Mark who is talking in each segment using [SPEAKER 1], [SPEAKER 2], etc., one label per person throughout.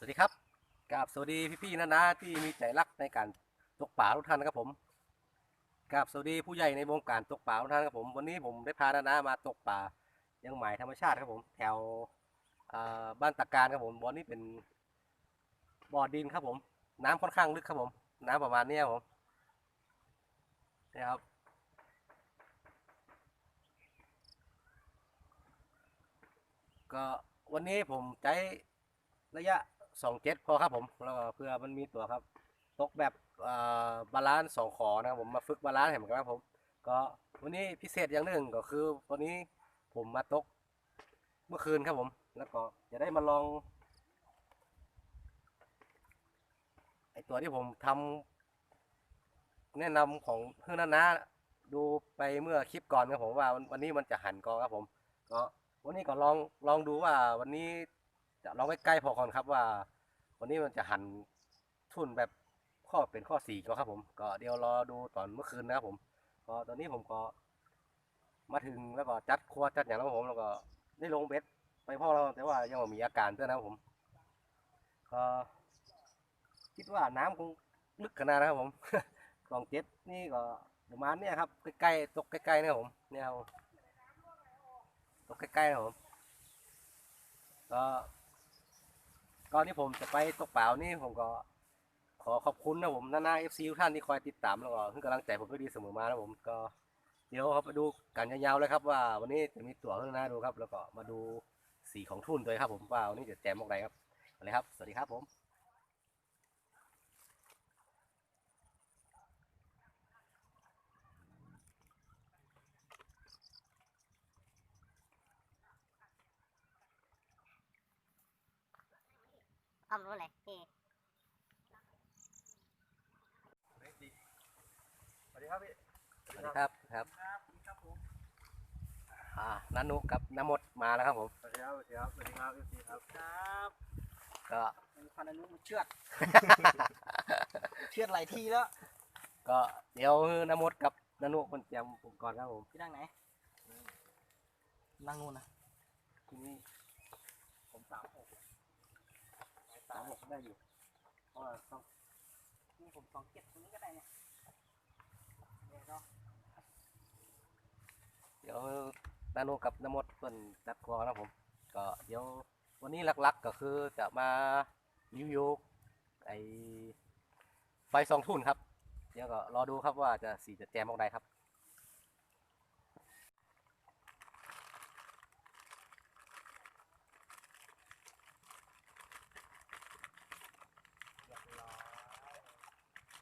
[SPEAKER 1] สวัสดีครับกราบสวัสดีพี่ๆนะนะที่มีใจรักในการตกป่าทุกท่านนะครับผมกราบสวัสดีผู้ใหญ่ในวงการตกป่าทุกท่านครับผม วันนี้ผมได้พานานามาตกป่ายังหมายธรรมชาติครับผม แถวบ้านตะการครับผมบ่อนี้เป็นบ่อดินครับผม น้ำค่อนข้างลึกครับผม น้ำประมาณเนี้ครับผมนี่ครับก็วันนี้ผมใช้ระยะ สองเจ็ดพอครับผมแล้วก็เพื่อมันมีตัวครับ ตกแบบบาลานซ์สองขอนะครับผมมาฝึกบาลานซ์เห็นไหมครับผม ก็วันนี้พิเศษอย่างหนึ่งก็คือวันนี้ผมมาตกเมื่อคืนครับผม แล้วก็จะได้มาลองไอตัวที่ผมทำแนะนำของเพื่อนนะดูไปเมื่อคลิปก่อนครับผมว่าวันวันนี้มันจะหันกอครับผม ก็วันนี้ก็ลองลองดูว่าวันนี้ จะลองใกล้พอก่อนครับว่า วันนี้มันจะหันทุ่นแบบข้อเป็นข้อสี่ก็ครับผม ก็เดี๋ยวรอดูตอนเมื่อคืนนะครับผม ก็ตอนนี้ผมก็มาถึงแล้วก็จัดครัวจัดอย่างแล้วผมแล้วก็ได้ลงเบ็ดไปพ่อเราแต่ว่ายังมีอาการด้วยนะครับผมก็คิดว่าน้ำคงลึกขนาดนะครับผมกองเจ็ดนี่ก็ประมาณเนี้ยครับใกล้ๆตกใกล้ๆนะผมเนี่ยครับตกใกล้ๆนะผมก็ ก่อนที่ผมจะไปตกเปล่านี่ผมก็ ขอขอบคุณนะผมนานาเอฟซีทุกท่านที่คอยติดตามแล้วก็ให้กำลังใจผมด้วยดีเสมอมานะผมก็ เดี๋ยวครับไปดูกันยาวๆเลยครับ ว่าวันนี้จะมีตั๋วเพื่อนนาดูครับ แล้วก็มาดูสีของทุนด้วยครับ ผมว่าวันนี้จะแจมออกไหนครับอะไรครับ สวัสดีครับผม
[SPEAKER 2] ความรู้เลยที่
[SPEAKER 3] สวัสดีครับพี่
[SPEAKER 1] สวัสดีครับครับอ่านานุกับน้ำมดมาแล้วครับผม
[SPEAKER 3] สวัสดีครับสวัสดีครับสวัสดีครับเอฟซีครับ
[SPEAKER 4] ครับ
[SPEAKER 1] ก็
[SPEAKER 4] พันอนุมันเชือดเชือดหลายทีแล้ว
[SPEAKER 1] ก็เดี๋ยวน้ำมดกับนานุคนเตรียมอุปกรณ์ครับผม
[SPEAKER 4] พี่นั่งไหนนั่งนู่นนะ
[SPEAKER 1] ทีนี้ผมสามหก สามหกได้อยู่เพราะว่าต้อง
[SPEAKER 4] นี่ผมสองเจ็ดตรงนี้ก็ได้เนี่ยเดี๋ยวเนาะ
[SPEAKER 1] เดี๋ยวนานุกับน้ำมดเป็นจัดครัวนะผม ก็เดี๋ยววันนี้หลักๆก็คือจะมารีวิวไอไฟสองทุ่นครับ เดี๋ยวก็รอดูครับว่าจะสีจะแจมออกใดครับ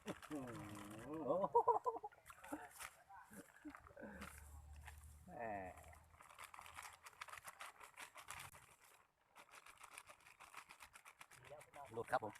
[SPEAKER 1] อืมโอ้โหแหม่หลุดครับผม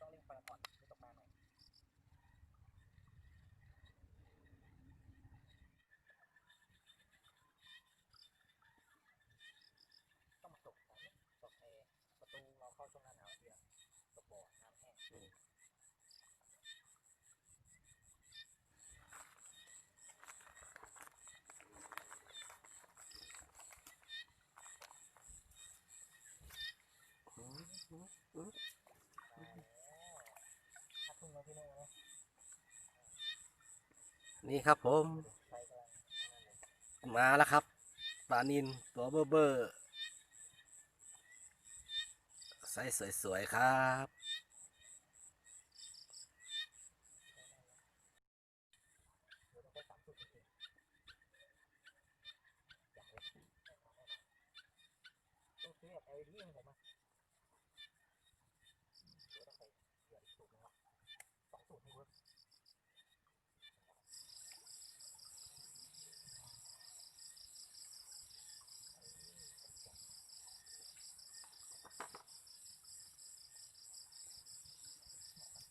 [SPEAKER 4] ต้องเล่นปลาก่อนไม่ตกปลาใหม่ต้องมาตกก่อนตกเอประตูเราเข้าช่วงหน้าหนาวเดียวตกบ่อ นี่
[SPEAKER 1] ครับผม มาแล้วครับปลานินตัวเบอร์เบอร์ไซส์สวย ๆ ครับ
[SPEAKER 4] ต้องซื้อแบบเลี้ยงผมอะเดี๋ยวต้องไปเดี๋ยวอีกสูตรหนึงวะสองสูตรนี่เวิร์ก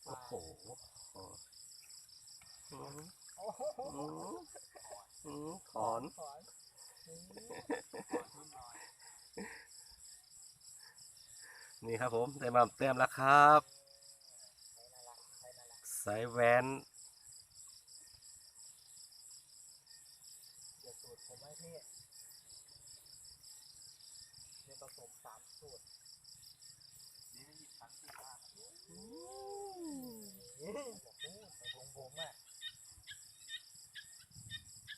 [SPEAKER 1] โอ้โหอืม
[SPEAKER 4] โอ้โห
[SPEAKER 1] อืมอืมถอน
[SPEAKER 4] ถอนนี่
[SPEAKER 1] นี่ครับผมได้มาเต็มแล้วครับสายแวน
[SPEAKER 4] เดี๋ยวสูตรผมให้พี่เดี๋ยวผสมสามสูตร
[SPEAKER 3] นี่ไม่หยิบทั้งสี่ห้า
[SPEAKER 4] อืมอย่าพูดแต่ผมผมอะ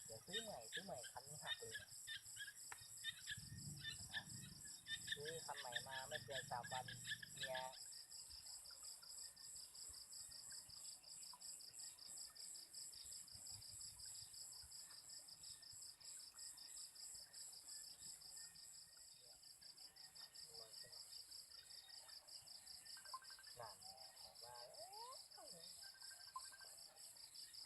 [SPEAKER 4] เดี๋ยวซื้อใหม่ซื้อใหม่คันหักเลยนะ ซื้อ